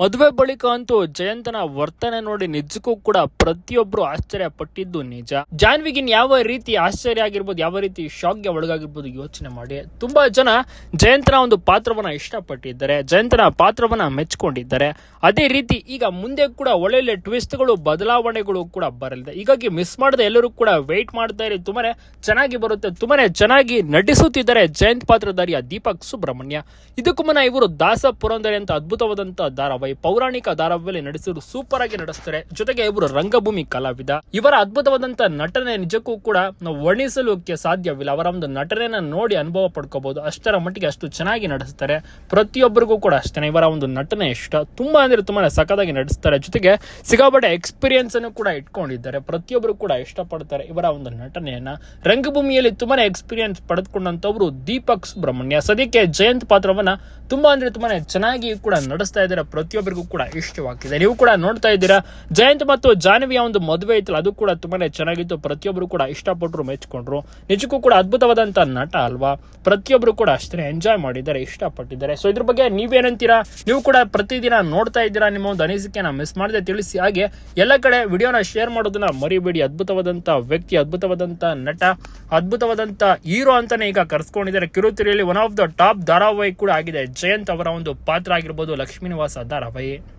ಮದುವೆ ಬಳಿಕ ಅಂತೂ ಜಯಂತನ ವರ್ತನೆ ನೋಡಿ ನಿಜಕ್ಕೂ ಕೂಡ ಪ್ರತಿಯೊಬ್ರು ಆಶ್ಚರ್ಯ ಪಟ್ಟಿದ್ದು ನಿಜ ಜಾನ್ವಿಗಿನ್ ಯಾವ ರೀತಿ ಆಶ್ಚರ್ಯ ಆಗಿರ್ಬೋದು, ಯಾವ ರೀತಿ ಶಾಕ್ಗೆ ಒಳಗಾಗಿರ್ಬೋದು ಯೋಚನೆ ಮಾಡಿ. ತುಂಬಾ ಜನ ಜಯಂತನ ಒಂದು ಪಾತ್ರವನ್ನ ಇಷ್ಟಪಟ್ಟಿದ್ದಾರೆ. ಜಯಂತನ ಪಾತ್ರವನ್ನ ಮೆಚ್ಕೊಂಡಿದ್ದಾರೆ. ಅದೇ ರೀತಿ ಈಗ ಮುಂದೆ ಕೂಡ ಒಳ್ಳೊಳ್ಳೆ ಟ್ವಿಸ್ಟ್ಗಳು ಬದಲಾವಣೆಗಳು ಕೂಡ ಬರಲಿದೆ. ಹೀಗಾಗಿ ಮಿಸ್ ಮಾಡದೆ ಎಲ್ಲರೂ ಕೂಡ ವೆಯ್ಟ್ ಮಾಡ್ತಾ ಇರಿ. ತುಂಬಾನೇ ಚೆನ್ನಾಗಿ ಬರುತ್ತೆ. ತುಂಬಾನೇ ಚೆನ್ನಾಗಿ ನಟಿಸುತ್ತಿದ್ದಾರೆ ಜಯಂತ್ ಪಾತ್ರಧಾರಿಯ ದೀಪಕ್ ಸುಬ್ರಹ್ಮಣ್ಯ. ಇದಕ್ಕೂ ಮುನ್ನ ಇವರು ದಾಸ ಪುರಂದರಿ ಅಂತ ಅದ್ಭುತವಾದಂತಹ ಧಾರಾವಾಹಿ ಪೌರಾಣಿಕ ಧಾರಾವಾಹಿಯಲ್ಲಿ ನಡೆಸಿದ್ರು ಸೂಪರ್ ಆಗಿ ನಡೆಸ್ತಾರೆ. ಜೊತೆಗೆ ಇವರು ರಂಗಭೂಮಿ ಕಲಾವಿದ. ಇವರ ಅದ್ಭುತವಾದಂತಹ ನಟನೆ ನಿಜಕ್ಕೂ ಕೂಡ ನಾವು ವರ್ಣಿಸಲಿಕ್ಕೆ ಸಾಧ್ಯವಿಲ್ಲ. ಅವರ ಒಂದು ನಟನೆಯನ್ನ ನೋಡಿ ಅನುಭವ ಪಡ್ಕೋಬಹುದು ಅಷ್ಟರ ಮಟ್ಟಿಗೆ ಅಷ್ಟು ಚೆನ್ನಾಗಿ ನಡೆಸ್ತಾರೆ. ಪ್ರತಿಯೊಬ್ಬರಿಗೂ ಕೂಡ ಅಷ್ಟೇ ಇವರ ಒಂದು ನಟನೆ ಇಷ್ಟ. ತುಂಬಾ ಅಂದ್ರೆ ತುಂಬಾನೇ ಸಖತ್ತಾಗಿ ನಡೆಸ್ತಾರೆ. ಜೊತೆಗೆ ಸಿಗಾಬಟ್ಟೆ ಎಕ್ಸ್ಪೀರಿಯನ್ಸ್ ಅನ್ನು ಕೂಡ ಇಟ್ಕೊಂಡಿದ್ದಾರೆ. ಪ್ರತಿಯೊಬ್ಬರು ಕೂಡ ಇಷ್ಟಪಡ್ತಾರೆ ಇವರ ಒಂದು ನಟನೆಯನ್ನ. ರಂಗಭೂಮಿಯಲ್ಲಿ ತುಂಬಾನೇ ಎಕ್ಸ್ಪೀರಿಯನ್ಸ್ ಪಡೆದುಕೊಂಡಂತವ್ರು ದೀಪಕ್ ಸುಬ್ರಹ್ಮಣ್ಯ. ಸದ್ಯಕ್ಕೆ ಜಯಂತ್ ಪಾತ್ರವನ್ನ ತುಂಬಾ ಅಂದ್ರೆ ತುಂಬಾನೇ ಚೆನ್ನಾಗಿ ಕೂಡ ನಡೆಸ್ತಾ ಇದ್ದಾರೆ ಪ್ರತಿಯೊಬ್ಬರಿಗೂ ಕೂಡ ಇಷ್ಟವಾಗ್ತಿದೆ. ನೀವು ಕೂಡ ನೋಡ್ತಾ ಇದ್ದೀರಾ, ಜಯಂತ್ ಮತ್ತು ಜಾನ್ವಿಯ ಒಂದು ಮದುವೆ ಇತ್ತಲ್ಲ ಅದು ಕೂಡ ತುಂಬಾನೇ ಚೆನ್ನಾಗಿತ್ತು. ಪ್ರತಿಯೊಬ್ಬರು ಕೂಡ ಇಷ್ಟಪಟ್ಟರು, ಮೆಚ್ಕೊಂಡ್ರು. ನಿಜಕ್ಕೂ ಕೂಡ ಅದ್ಭುತವಾದಂತ ನಟ ಅಲ್ವಾ? ಪ್ರತಿಯೊಬ್ಬರು ಕೂಡ ಅಷ್ಟೇ ಎಂಜಾಯ್ ಮಾಡಿದ್ದಾರೆ, ಇಷ್ಟಪಟ್ಟಿದ್ದಾರೆ. ಸೊ ಇದ್ರ ಬಗ್ಗೆ ನೀವೇನಂತೀರಾ? ನೀವು ಕೂಡ ಪ್ರತಿದಿನ ನೋಡ್ತಾ ಇದ್ದೀರಾ? ನಿಮ್ಮ ಒಂದು ಅನಿಸಿಕೆನ ಮಿಸ್ ಮಾಡದೆ ತಿಳಿಸಿ. ಹಾಗೆ ಎಲ್ಲ ಕಡೆ ವಿಡಿಯೋನ ಶೇರ್ ಮಾಡೋದನ್ನ ಮರಿಬೇಡಿ. ಅದ್ಭುತವಾದಂತ ವ್ಯಕ್ತಿ, ಅದ್ಭುತವಾದಂತ ನಟ, ಅದ್ಭುತವಾದಂತ ಹೀರೋ ಅಂತಾನೆ ಈಗ ಕರ್ಸ್ಕೊಂಡಿದ್ದಾರೆ. ಕಿರುತೆರೆಯಲ್ಲಿ ಒನ್ ಆಫ್ ದ ಟಾಪ್ ಧಾರಾವಾಹಿ ಕೂಡ ಆಗಿದೆ. ಜಯಂತ್ ಅವರ ಒಂದು ಪಾತ್ರ ಆಗಿರ್ಬೋದು ಲಕ್ಷ್ಮೀ ನಿವಾಸ ಧಾರಾವಾಹಿ